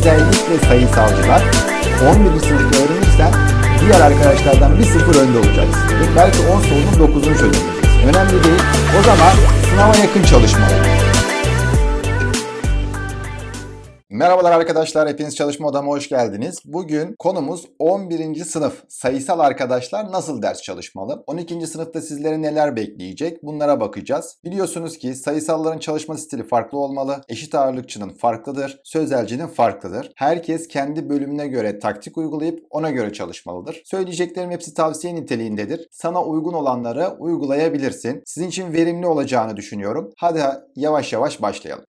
Özellikle sayısalcılar 11. sınıfta öğrenirsen diğer arkadaşlardan bir sıfır önde olacaksın. Belki 10 sorunun 9'unu çözemeyeceksin. Önemli değil. O zaman sınava yakın çalışmalı. Merhabalar arkadaşlar, hepiniz çalışma odama hoş geldiniz. Bugün konumuz 11. sınıf sayısal arkadaşlar nasıl ders çalışmalı? 12. sınıfta sizlere neler bekleyecek? Bunlara bakacağız. Biliyorsunuz ki sayısalların çalışma stili farklı olmalı. Eşit ağırlıkçının farklıdır, sözelcinin farklıdır. Herkes kendi bölümüne göre taktik uygulayıp ona göre çalışmalıdır. Söyleyeceklerim hepsi tavsiye niteliğindedir. Sana uygun olanları uygulayabilirsin. Sizin için verimli olacağını düşünüyorum. Hadi yavaş yavaş başlayalım.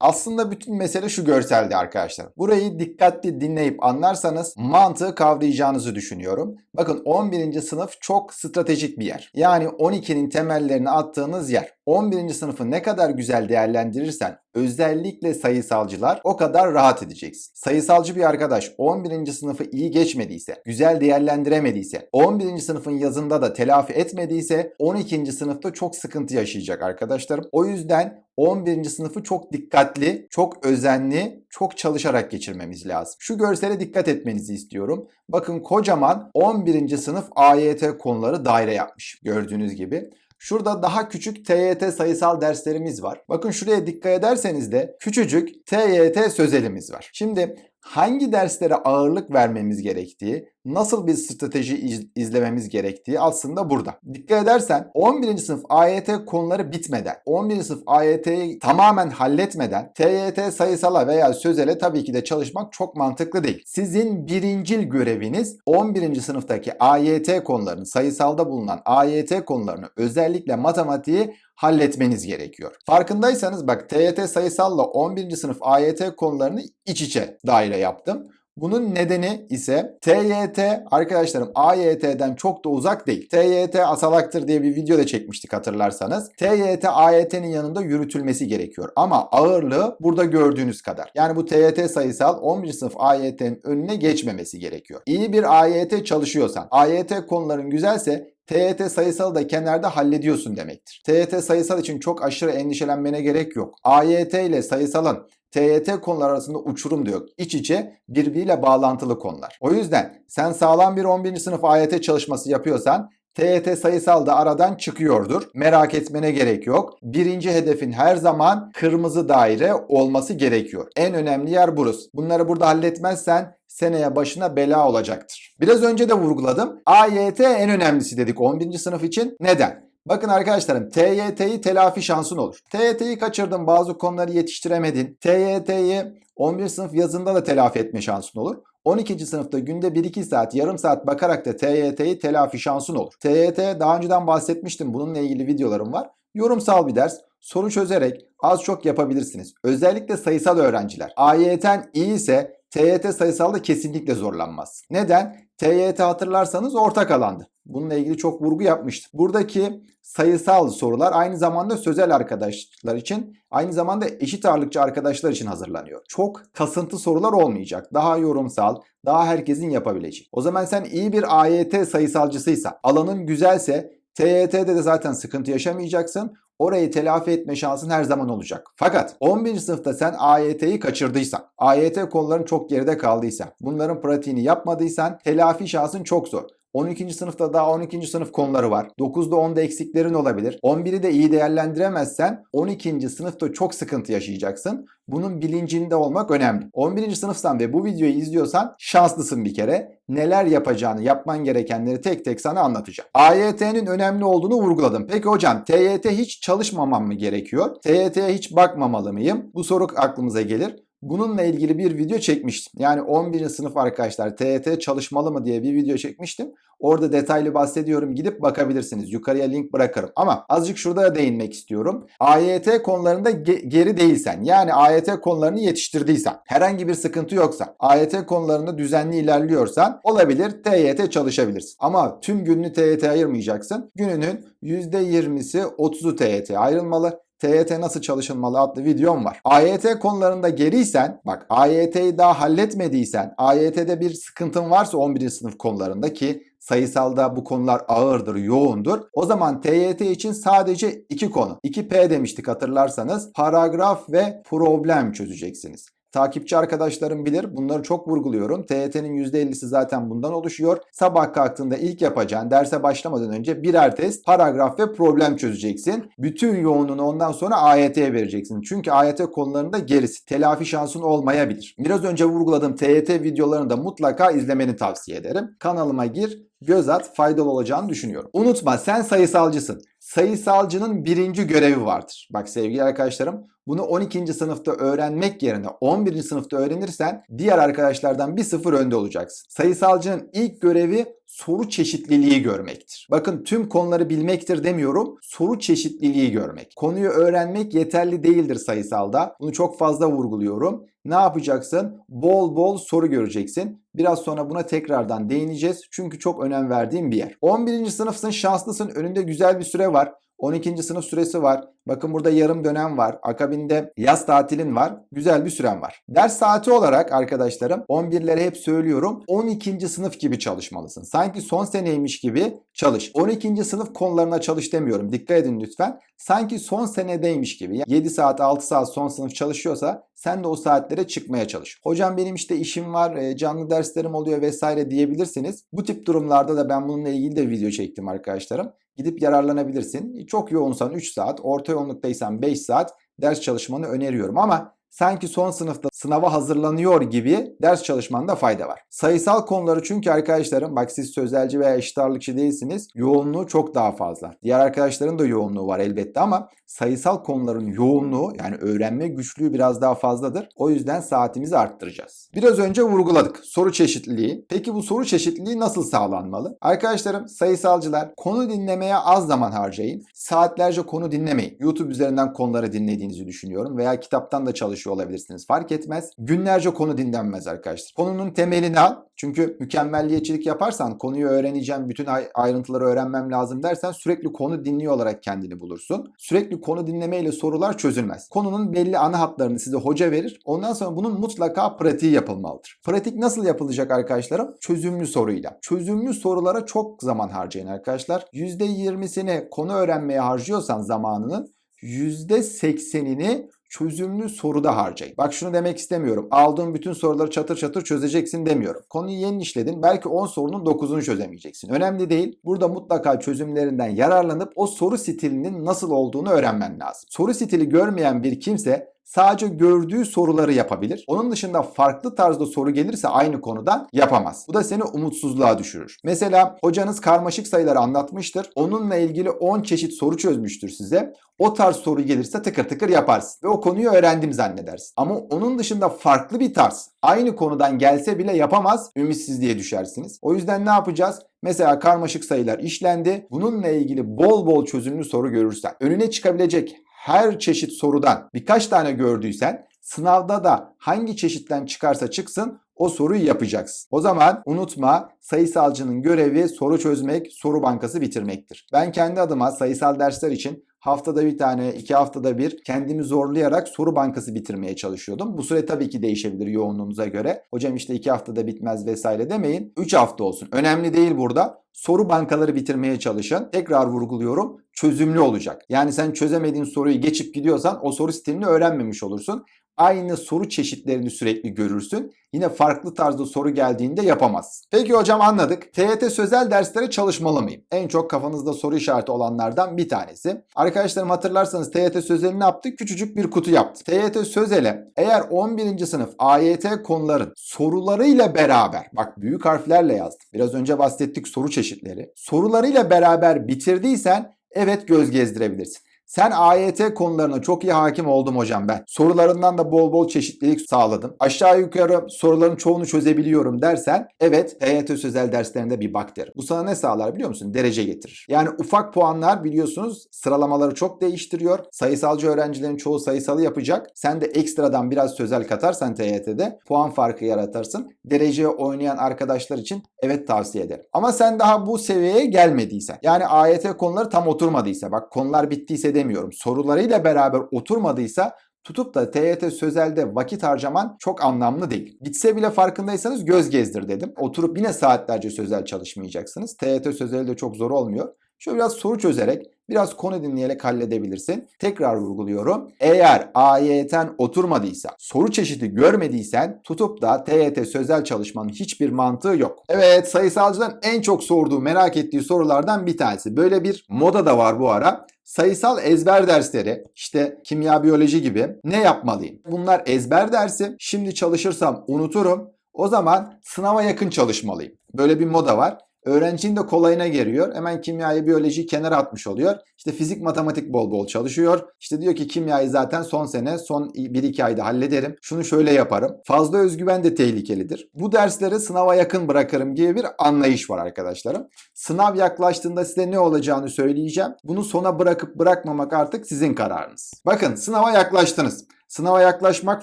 Aslında bütün mesele şu görselde arkadaşlar. Burayı dikkatli dinleyip anlarsanız mantığı kavrayacağınızı düşünüyorum. Bakın 11. sınıf çok stratejik bir yer. Yani 12'nin temellerini attığınız yer. 11. sınıfı ne kadar güzel değerlendirirsen özellikle sayısalcılar o kadar rahat edeceksin. Sayısalcı bir arkadaş 11. sınıfı iyi geçmediyse, güzel değerlendiremediyse, 11. sınıfın yazında da telafi etmediyse 12. sınıfta çok sıkıntı yaşayacak arkadaşlarım. O yüzden 11. sınıfı çok dikkatli, çok özenli, çok çalışarak geçirmemiz lazım. Şu görsele dikkat etmenizi istiyorum. Bakın kocaman 11. sınıf AYT konuları daire yapmış. Gördüğünüz gibi. Şurada daha küçük TYT sayısal derslerimiz var. Bakın şuraya dikkat ederseniz de küçücük TYT sözelimiz var. Şimdi hangi derslere ağırlık vermemiz gerektiği, nasıl bir strateji iz- izlememiz gerektiği aslında burada. Dikkat edersen 11. sınıf AYT konuları bitmeden, 11. sınıf AYT'yi tamamen halletmeden TYT sayısala veya sözele tabii ki de çalışmak çok mantıklı değil. Sizin birincil göreviniz 11. sınıftaki AYT konularını, sayısalda bulunan AYT konularını özellikle matematiği halletmeniz gerekiyor. Farkındaysanız bak TYT sayısalla 11. sınıf AYT konularını iç içe daire yaptım. Bunun nedeni ise TYT arkadaşlarım AYT'den çok da uzak değil. TYT asalaktır diye bir video da çekmiştik hatırlarsanız. TYT AYT'nin yanında yürütülmesi gerekiyor. Ama ağırlığı burada gördüğünüz kadar. Yani bu TYT sayısal 11. sınıf AYT'nin önüne geçmemesi gerekiyor. İyi bir AYT çalışıyorsan, AYT konuların güzelse TYT sayısalı da kenarda hallediyorsun demektir. TYT sayısal için çok aşırı endişelenmene gerek yok. AYT ile sayısalın TYT konular arasında uçurum da yok. İç içe birbiriyle bağlantılı konular. O yüzden sen sağlam bir 11. sınıf AYT çalışması yapıyorsan TYT sayısal da aradan çıkıyordur. Merak etmene gerek yok. Birinci hedefin her zaman kırmızı daire olması gerekiyor. En önemli yer burası. Bunları burada halletmezsen seneye başına bela olacaktır. Biraz önce de vurguladım. AYT en önemlisi dedik 11. sınıf için. Neden? Bakın arkadaşlarım TYT'yi telafi şansın olur. TYT'yi kaçırdın bazı konuları yetiştiremedin. TYT'yi 11 sınıf yazında da telafi etme şansın olur. 12. sınıfta günde 1-2 saat, yarım saat bakarak da TYT'yi telafi şansın olur. TYT daha önceden bahsetmiştim. Bununla ilgili videolarım var. Yorumsal bir ders. Soru çözerek az çok yapabilirsiniz. Özellikle sayısal öğrenciler. AYT'n iyi ise TYT sayısalda kesinlikle zorlanmaz. Neden? TYT hatırlarsanız ortak alandı. Bununla ilgili çok vurgu yapmıştım. Buradaki sayısal sorular aynı zamanda sözel arkadaşlar için, aynı zamanda eşit ağırlıkçı arkadaşlar için hazırlanıyor. Çok kasıntı sorular olmayacak. Daha yorumsal, daha herkesin yapabileceği. O zaman sen iyi bir AYT sayısalcısıysa, alanın güzelse TYT'de de zaten sıkıntı yaşamayacaksın. Orayı telafi etme şansın her zaman olacak. Fakat 11. sınıfta sen AYT'yi kaçırdıysan, AYT konuların çok geride kaldıysa, bunların pratiğini yapmadıysan telafi şansın çok zor. 12. sınıfta daha 12. sınıf konuları var. 9'da 10'da eksiklerin olabilir. 11'i de iyi değerlendiremezsen 12. sınıfta çok sıkıntı yaşayacaksın. Bunun bilincinde olmak önemli. 11. sınıfsan ve bu videoyu izliyorsan şanslısın bir kere. Neler yapacağını, yapman gerekenleri tek tek sana anlatacağım. AYT'nin önemli olduğunu vurguladım. Peki hocam TYT hiç çalışmamam mı gerekiyor? TYT'ye hiç bakmamalı mıyım? Bu soru aklımıza gelir. Bununla ilgili bir video çekmiştim. Yani 11. sınıf arkadaşlar TYT çalışmalı mı diye bir video çekmiştim. Orada detaylı bahsediyorum. Gidip bakabilirsiniz. Yukarıya link bırakırım. Ama azıcık şurada da değinmek istiyorum. AYT konularında ge- geri değilsen yani AYT konularını yetiştirdiysen herhangi bir sıkıntı yoksa AYT konularında düzenli ilerliyorsan olabilir TYT çalışabilirsin. Ama tüm gününü TYT ayırmayacaksın. Gününün %20'si 30'u TYT ayrılmalı. TYT nasıl çalışılmalı adlı videom var. AYT konularında geriysen, bak AYT'yi daha halletmediysen, AYT'de bir sıkıntın varsa 11. sınıf konularında ki sayısalda bu konular ağırdır, yoğundur. O zaman TYT için sadece iki konu. 2P demiştik hatırlarsanız. Paragraf ve problem çözeceksiniz. Takipçi arkadaşlarım bilir. Bunları çok vurguluyorum. TYT'nin %50'si zaten bundan oluşuyor. Sabah kalktığında ilk yapacağın derse başlamadan önce birer test, paragraf ve problem çözeceksin. Bütün yoğunluğunu ondan sonra AYT'ye vereceksin. Çünkü AYT konularında gerisi. Telafi şansın olmayabilir. Biraz önce vurguladığım TYT videolarını da mutlaka izlemeni tavsiye ederim. Kanalıma gir, göz at, faydalı olacağını düşünüyorum. Unutma sen sayısalcısın. Sayısalcının birinci görevi vardır. Bak sevgili arkadaşlarım bunu 12. sınıfta öğrenmek yerine 11. sınıfta öğrenirsen diğer arkadaşlardan bir sıfır önde olacaksın. Sayısalcının ilk görevi soru çeşitliliği görmektir. Bakın tüm konuları bilmektir demiyorum. Soru çeşitliliği görmek. Konuyu öğrenmek yeterli değildir sayısalda. Bunu çok fazla vurguluyorum. Ne yapacaksın? Bol bol soru göreceksin. Biraz sonra buna tekrardan değineceğiz. Çünkü çok önem verdiğim bir yer. 11. sınıfsın, şanslısın. Önünde güzel bir süre var. 12. sınıf süresi var. Bakın burada yarım dönem var. Akabinde yaz tatilin var. Güzel bir süren var. Ders saati olarak arkadaşlarım 11'lere hep söylüyorum. 12. sınıf gibi çalışmalısın. Sanki son seneymiş gibi çalış. 12. sınıf konularına çalış demiyorum. Dikkat edin lütfen. Sanki son senedeymiş gibi. 7 saat 6 saat son sınıf çalışıyorsa sen de o saatlere çıkmaya çalış. Hocam benim işte işim var, e, canlı derslerim oluyor vesaire diyebilirsiniz. Bu tip durumlarda da ben bununla ilgili de video çektim arkadaşlarım. Gidip yararlanabilirsin. Çok yoğunsan 3 saat, orta yoğunluktaysan 5 saat ders çalışmanı öneriyorum ama sanki son sınıfta sınava hazırlanıyor gibi ders çalışmanda fayda var. Sayısal konuları çünkü arkadaşlarım bak siz sözelci veya eşit ağırlıkçı değilsiniz. Yoğunluğu çok daha fazla. Diğer arkadaşların da yoğunluğu var elbette ama sayısal konuların yoğunluğu yani öğrenme güçlüğü biraz daha fazladır. O yüzden saatimizi arttıracağız. Biraz önce vurguladık soru çeşitliliği. Peki bu soru çeşitliliği nasıl sağlanmalı? Arkadaşlarım sayısalcılar konu dinlemeye az zaman harcayın. Saatlerce konu dinlemeyin. YouTube üzerinden konuları dinlediğinizi düşünüyorum veya kitaptan da çalışıyor olabilirsiniz. Fark etmez. Günlerce konu dinlenmez arkadaşlar. Konunun temelini al. Çünkü mükemmelliyetçilik yaparsan konuyu öğreneceğim, bütün ayrıntıları öğrenmem lazım dersen sürekli konu dinliyor olarak kendini bulursun. Sürekli konu dinlemeyle sorular çözülmez. Konunun belli ana hatlarını size hoca verir. Ondan sonra bunun mutlaka pratiği yapılmalıdır. Pratik nasıl yapılacak arkadaşlarım? Çözümlü soruyla. Çözümlü sorulara çok zaman harcayın arkadaşlar. %20'sini konu öğrenmeye harcıyorsan zamanının %80'ini çözümlü soruda harcayın. Bak şunu demek istemiyorum. Aldığın bütün soruları çatır çatır çözeceksin demiyorum. Konuyu yeni işledin. Belki 10 sorunun 9'unu çözemeyeceksin. Önemli değil. Burada mutlaka çözümlerinden yararlanıp o soru stilinin nasıl olduğunu öğrenmen lazım. Soru stili görmeyen bir kimse sadece gördüğü soruları yapabilir. Onun dışında farklı tarzda soru gelirse aynı konudan yapamaz. Bu da seni umutsuzluğa düşürür. Mesela hocanız karmaşık sayıları anlatmıştır. Onunla ilgili 10 çeşit soru çözmüştür size. O tarz soru gelirse tıkır tıkır yaparsın ve o konuyu öğrendim zannedersin. Ama onun dışında farklı bir tarz aynı konudan gelse bile yapamaz, ümitsizliğe düşersiniz. O yüzden ne yapacağız? Mesela karmaşık sayılar işlendi. Bununla ilgili bol bol çözümlü soru görürsen, önüne çıkabilecek her çeşit sorudan birkaç tane gördüysen sınavda da hangi çeşitten çıkarsa çıksın o soruyu yapacaksın. O zaman unutma sayısalcının görevi soru çözmek, soru bankası bitirmektir. Ben kendi adıma sayısal dersler için haftada bir tane, iki haftada bir kendimi zorlayarak soru bankası bitirmeye çalışıyordum. Bu süre tabii ki değişebilir yoğunluğunuza göre. Hocam işte iki haftada bitmez vesaire demeyin. Üç hafta olsun. Önemli değil burada. Soru bankaları bitirmeye çalışın. Tekrar vurguluyorum. Çözümlü olacak. Yani sen çözemediğin soruyu geçip gidiyorsan o soru stilini öğrenmemiş olursun aynı soru çeşitlerini sürekli görürsün. Yine farklı tarzda soru geldiğinde yapamazsın. Peki hocam anladık. TYT sözel derslere çalışmalı mıyım? En çok kafanızda soru işareti olanlardan bir tanesi. Arkadaşlarım hatırlarsanız TYT sözeli ne yaptı? Küçücük bir kutu yaptı. TYT sözele eğer 11. sınıf AYT konuların sorularıyla beraber bak büyük harflerle yazdım. Biraz önce bahsettik soru çeşitleri. Sorularıyla beraber bitirdiysen evet göz gezdirebilirsin. Sen AYT konularına çok iyi hakim oldum hocam ben. Sorularından da bol bol çeşitlilik sağladım. Aşağı yukarı soruların çoğunu çözebiliyorum dersen evet TYT sözel derslerinde bir bak derim. Bu sana ne sağlar biliyor musun? Derece getirir. Yani ufak puanlar biliyorsunuz sıralamaları çok değiştiriyor. Sayısalcı öğrencilerin çoğu sayısalı yapacak. Sen de ekstradan biraz sözel katarsan TYT'de puan farkı yaratırsın. Dereceye oynayan arkadaşlar için evet tavsiye ederim. Ama sen daha bu seviyeye gelmediysen yani AYT konuları tam oturmadıysa bak konular bittiyse demiyorum. Sorularıyla beraber oturmadıysa tutup da TYT sözelde vakit harcaman çok anlamlı değil. Gitse bile farkındaysanız göz gezdir dedim. Oturup yine saatlerce sözel çalışmayacaksınız. TYT sözeli de çok zor olmuyor. Şöyle biraz soru çözerek, biraz konu dinleyerek halledebilirsin. Tekrar vurguluyorum. Eğer AYT'n oturmadıysa, soru çeşidi görmediysen tutup da TYT sözel çalışmanın hiçbir mantığı yok. Evet, sayısalcıların en çok sorduğu, merak ettiği sorulardan bir tanesi. Böyle bir moda da var bu ara. Sayısal ezber dersleri, işte kimya, biyoloji gibi ne yapmalıyım? Bunlar ezber dersi. Şimdi çalışırsam unuturum. O zaman sınava yakın çalışmalıyım. Böyle bir moda var. Öğrencinin de kolayına geliyor. Hemen kimyayı, biyolojiyi kenara atmış oluyor. İşte fizik, matematik bol bol çalışıyor. İşte diyor ki kimyayı zaten son sene, son 1-2 ayda hallederim. Şunu şöyle yaparım. Fazla özgüven de tehlikelidir. Bu dersleri sınava yakın bırakırım gibi bir anlayış var arkadaşlarım. Sınav yaklaştığında size ne olacağını söyleyeceğim. Bunu sona bırakıp bırakmamak artık sizin kararınız. Bakın sınava yaklaştınız. Sınava yaklaşmak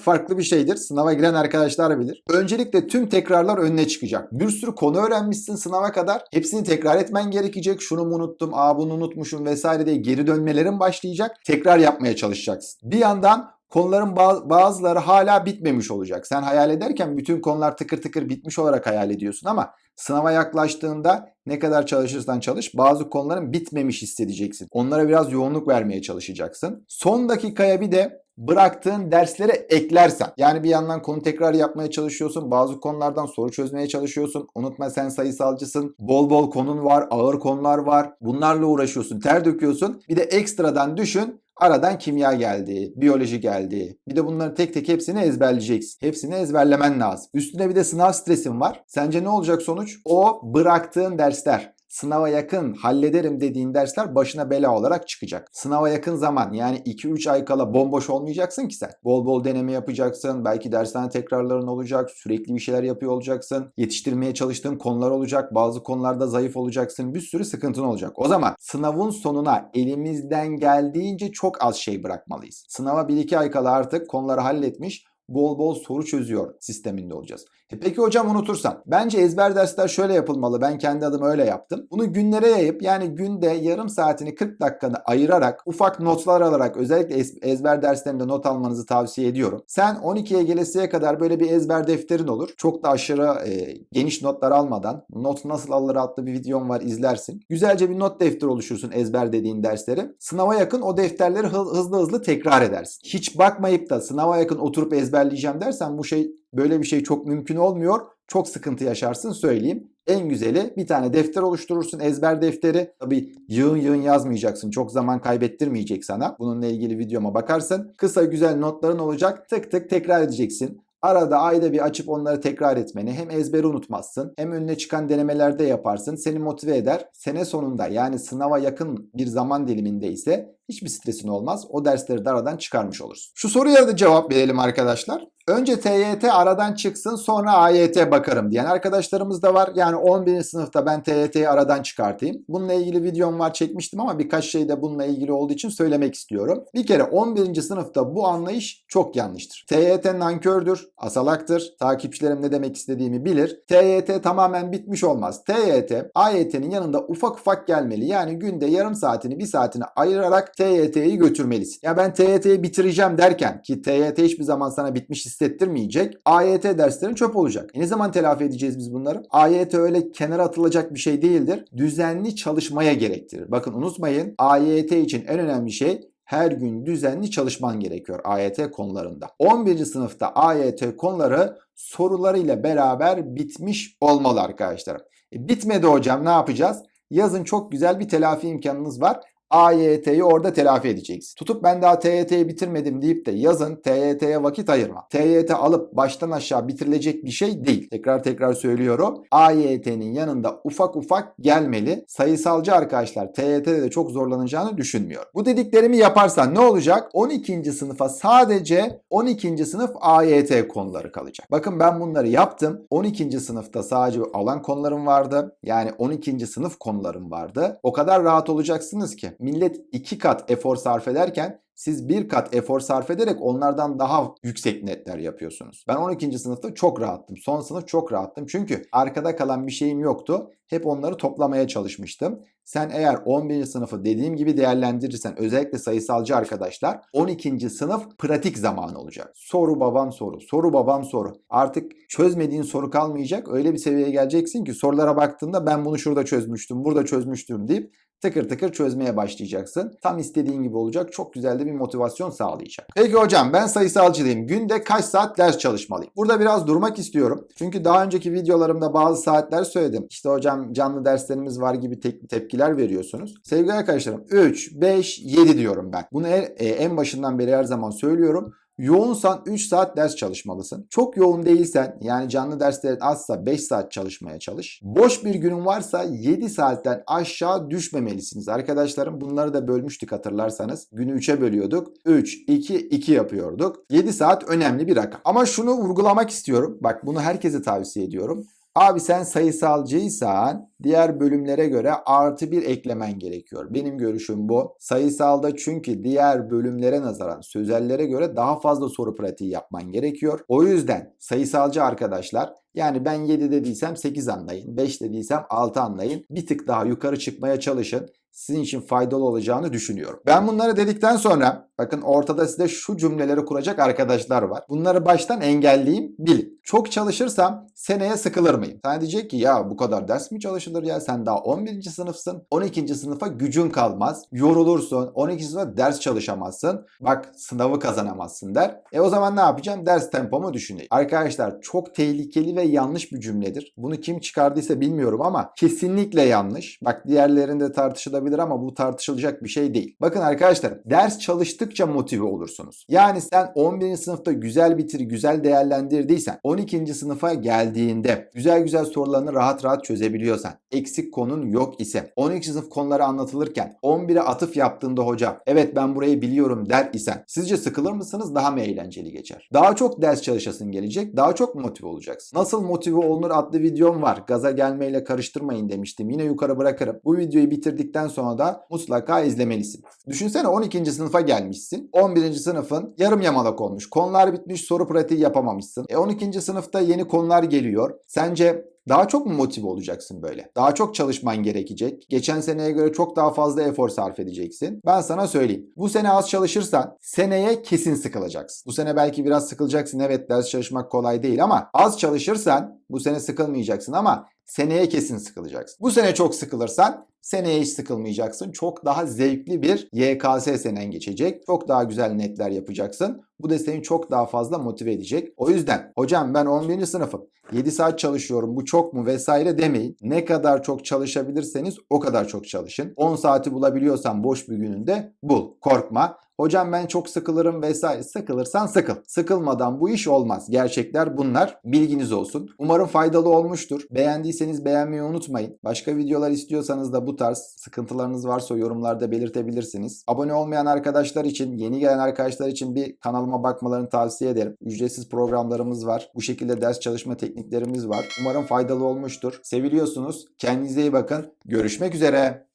farklı bir şeydir. Sınava giren arkadaşlar bilir. Öncelikle tüm tekrarlar önüne çıkacak. Bir sürü konu öğrenmişsin sınava kadar. Hepsini tekrar etmen gerekecek. Şunu mu unuttum, aa bunu unutmuşum vesaire diye geri dönmelerin başlayacak. Tekrar yapmaya çalışacaksın. Bir yandan konuların bazıları hala bitmemiş olacak. Sen hayal ederken bütün konular tıkır tıkır bitmiş olarak hayal ediyorsun ama sınava yaklaştığında ne kadar çalışırsan çalış bazı konuların bitmemiş hissedeceksin. Onlara biraz yoğunluk vermeye çalışacaksın. Son dakikaya bir de bıraktığın derslere eklersen yani bir yandan konu tekrar yapmaya çalışıyorsun bazı konulardan soru çözmeye çalışıyorsun unutma sen sayısalcısın bol bol konun var ağır konular var bunlarla uğraşıyorsun ter döküyorsun bir de ekstradan düşün Aradan kimya geldi, biyoloji geldi. Bir de bunların tek tek hepsini ezberleyeceksin. Hepsini ezberlemen lazım. Üstüne bir de sınav stresin var. Sence ne olacak sonuç? O bıraktığın dersler sınava yakın hallederim dediğin dersler başına bela olarak çıkacak. Sınava yakın zaman yani 2-3 ay kala bomboş olmayacaksın ki sen. Bol bol deneme yapacaksın. Belki dershane tekrarların olacak. Sürekli bir şeyler yapıyor olacaksın. Yetiştirmeye çalıştığın konular olacak. Bazı konularda zayıf olacaksın. Bir sürü sıkıntın olacak. O zaman sınavın sonuna elimizden geldiğince çok az şey bırakmalıyız. Sınava 1-2 ay kala artık konuları halletmiş bol bol soru çözüyor sisteminde olacağız. E peki hocam unutursam? Bence ezber dersler şöyle yapılmalı. Ben kendi adıma öyle yaptım. Bunu günlere yayıp yani günde yarım saatini 40 dakikanı ayırarak ufak notlar alarak özellikle ezber derslerinde not almanızı tavsiye ediyorum. Sen 12'ye gelesiye kadar böyle bir ezber defterin olur. Çok da aşırı e, geniş notlar almadan not nasıl alır adlı bir videom var izlersin. Güzelce bir not defteri oluşursun ezber dediğin dersleri. Sınava yakın o defterleri hızlı hızlı tekrar edersin. Hiç bakmayıp da sınava yakın oturup ezberleyeceğim dersen bu şey Böyle bir şey çok mümkün olmuyor. Çok sıkıntı yaşarsın söyleyeyim. En güzeli bir tane defter oluşturursun ezber defteri. Tabi yığın yığın yazmayacaksın. Çok zaman kaybettirmeyecek sana. Bununla ilgili videoma bakarsın. Kısa güzel notların olacak. Tık tık tekrar edeceksin. Arada ayda bir açıp onları tekrar etmeni hem ezberi unutmazsın hem önüne çıkan denemelerde yaparsın. Seni motive eder. Sene sonunda yani sınava yakın bir zaman diliminde ise hiçbir stresin olmaz. O dersleri de aradan çıkarmış olursun. Şu soruya da cevap verelim arkadaşlar. Önce TYT aradan çıksın sonra AYT bakarım diyen arkadaşlarımız da var. Yani 11. sınıfta ben TYT'yi aradan çıkartayım. Bununla ilgili videom var çekmiştim ama birkaç şey de bununla ilgili olduğu için söylemek istiyorum. Bir kere 11. sınıfta bu anlayış çok yanlıştır. TYT nankördür, asalaktır. Takipçilerim ne demek istediğimi bilir. TYT tamamen bitmiş olmaz. TYT AYT'nin yanında ufak ufak gelmeli. Yani günde yarım saatini bir saatini ayırarak TYT'yi götürmelisin. Ya ben TYT'yi bitireceğim derken ki TYT hiçbir zaman sana bitmiş hissettirmeyecek. AYT derslerin çöp olacak. E ne zaman telafi edeceğiz biz bunları? AYT öyle kenara atılacak bir şey değildir. Düzenli çalışmaya gerektirir. Bakın unutmayın AYT için en önemli şey her gün düzenli çalışman gerekiyor AYT konularında. 11. sınıfta AYT konuları sorularıyla beraber bitmiş olmalı arkadaşlar. E bitmedi hocam ne yapacağız? Yazın çok güzel bir telafi imkanınız var. AYT'yi orada telafi edeceksin. Tutup ben daha TYT'yi bitirmedim deyip de yazın TYT'ye vakit ayırma. TYT alıp baştan aşağı bitirilecek bir şey değil. Tekrar tekrar söylüyorum. AYT'nin yanında ufak ufak gelmeli. Sayısalcı arkadaşlar TYT'de de çok zorlanacağını düşünmüyorum. Bu dediklerimi yaparsan ne olacak? 12. sınıfa sadece 12. sınıf AYT konuları kalacak. Bakın ben bunları yaptım. 12. sınıfta sadece alan konularım vardı. Yani 12. sınıf konularım vardı. O kadar rahat olacaksınız ki Millet iki kat efor sarf ederken siz bir kat efor sarf ederek onlardan daha yüksek netler yapıyorsunuz. Ben 12. sınıfta çok rahattım. Son sınıf çok rahattım. Çünkü arkada kalan bir şeyim yoktu. Hep onları toplamaya çalışmıştım. Sen eğer 11. sınıfı dediğim gibi değerlendirirsen özellikle sayısalcı arkadaşlar 12. sınıf pratik zamanı olacak. Soru babam soru, soru babam soru. Artık çözmediğin soru kalmayacak. Öyle bir seviyeye geleceksin ki sorulara baktığında ben bunu şurada çözmüştüm, burada çözmüştüm deyip tıkır tıkır çözmeye başlayacaksın. Tam istediğin gibi olacak. Çok güzel de bir motivasyon sağlayacak. Peki hocam ben sayısalcıyım. Günde kaç saat ders çalışmalıyım? Burada biraz durmak istiyorum. Çünkü daha önceki videolarımda bazı saatler söyledim. İşte hocam canlı derslerimiz var gibi tek, tepkiler veriyorsunuz. Sevgili arkadaşlarım 3, 5, 7 diyorum ben. Bunu e, en başından beri her zaman söylüyorum. Yoğunsan 3 saat ders çalışmalısın. Çok yoğun değilsen yani canlı derslerin azsa 5 saat çalışmaya çalış. Boş bir günün varsa 7 saatten aşağı düşmemelisiniz. Arkadaşlarım bunları da bölmüştük hatırlarsanız. Günü 3'e bölüyorduk. 3, 2, 2 yapıyorduk. 7 saat önemli bir rakam. Ama şunu vurgulamak istiyorum. Bak bunu herkese tavsiye ediyorum. Abi sen sayısalcıysan diğer bölümlere göre artı bir eklemen gerekiyor. Benim görüşüm bu. Sayısalda çünkü diğer bölümlere nazaran sözellere göre daha fazla soru pratiği yapman gerekiyor. O yüzden sayısalcı arkadaşlar yani ben 7 dediysem 8 anlayın, 5 dediysem 6 anlayın. Bir tık daha yukarı çıkmaya çalışın sizin için faydalı olacağını düşünüyorum. Ben bunları dedikten sonra bakın ortada size şu cümleleri kuracak arkadaşlar var. Bunları baştan engelleyeyim bilin. Çok çalışırsam seneye sıkılır mıyım? Sen diyecek ki ya bu kadar ders mi çalışılır ya sen daha 11. sınıfsın. 12. sınıfa gücün kalmaz. Yorulursun. 12. sınıfa ders çalışamazsın. Bak sınavı kazanamazsın der. E o zaman ne yapacağım? Ders tempomu düşüneyim. Arkadaşlar çok tehlikeli ve yanlış bir cümledir. Bunu kim çıkardıysa bilmiyorum ama kesinlikle yanlış. Bak diğerlerinde tartışılabilir ama bu tartışılacak bir şey değil. Bakın arkadaşlar ders çalıştıkça motive olursunuz. Yani sen 11. sınıfta güzel bitir, güzel değerlendirdiysen 12. sınıfa geldiğinde güzel güzel sorularını rahat rahat çözebiliyorsan, eksik konun yok ise 12. sınıf konuları anlatılırken 11'e atıf yaptığında hoca evet ben burayı biliyorum der isen sizce sıkılır mısınız? Daha mı eğlenceli geçer? Daha çok ders çalışasın gelecek, daha çok motive olacaksın. Nasıl motive olunur adlı videom var. Gaza gelmeyle karıştırmayın demiştim. Yine yukarı bırakırım. Bu videoyu bitirdikten sonra da mutlaka izlemelisin. Düşünsene 12. sınıfa gelmişsin. 11. sınıfın yarım yamalak olmuş. Konular bitmiş soru pratiği yapamamışsın. E 12. sınıfta yeni konular geliyor. Sence daha çok mu motive olacaksın böyle? Daha çok çalışman gerekecek. Geçen seneye göre çok daha fazla efor sarf edeceksin. Ben sana söyleyeyim. Bu sene az çalışırsan seneye kesin sıkılacaksın. Bu sene belki biraz sıkılacaksın. Evet ders çalışmak kolay değil ama az çalışırsan bu sene sıkılmayacaksın ama seneye kesin sıkılacaksın. Bu sene çok sıkılırsan seneye hiç sıkılmayacaksın. Çok daha zevkli bir YKS senen geçecek. Çok daha güzel netler yapacaksın. Bu da seni çok daha fazla motive edecek. O yüzden hocam ben 11. sınıfım. 7 saat çalışıyorum bu çok mu vesaire demeyin. Ne kadar çok çalışabilirseniz o kadar çok çalışın. 10 saati bulabiliyorsan boş bir gününde bul. Korkma. Hocam ben çok sıkılırım vesaire. Sıkılırsan sıkıl. Sıkılmadan bu iş olmaz. Gerçekler bunlar. Bilginiz olsun. Umarım faydalı olmuştur. Beğendiyseniz beğenmeyi unutmayın. Başka videolar istiyorsanız da bu tarz sıkıntılarınız varsa yorumlarda belirtebilirsiniz. Abone olmayan arkadaşlar için, yeni gelen arkadaşlar için bir kanalıma bakmalarını tavsiye ederim. Ücretsiz programlarımız var. Bu şekilde ders çalışma tekniklerimiz var. Umarım faydalı olmuştur. Seviliyorsunuz. Kendinize iyi bakın. Görüşmek üzere.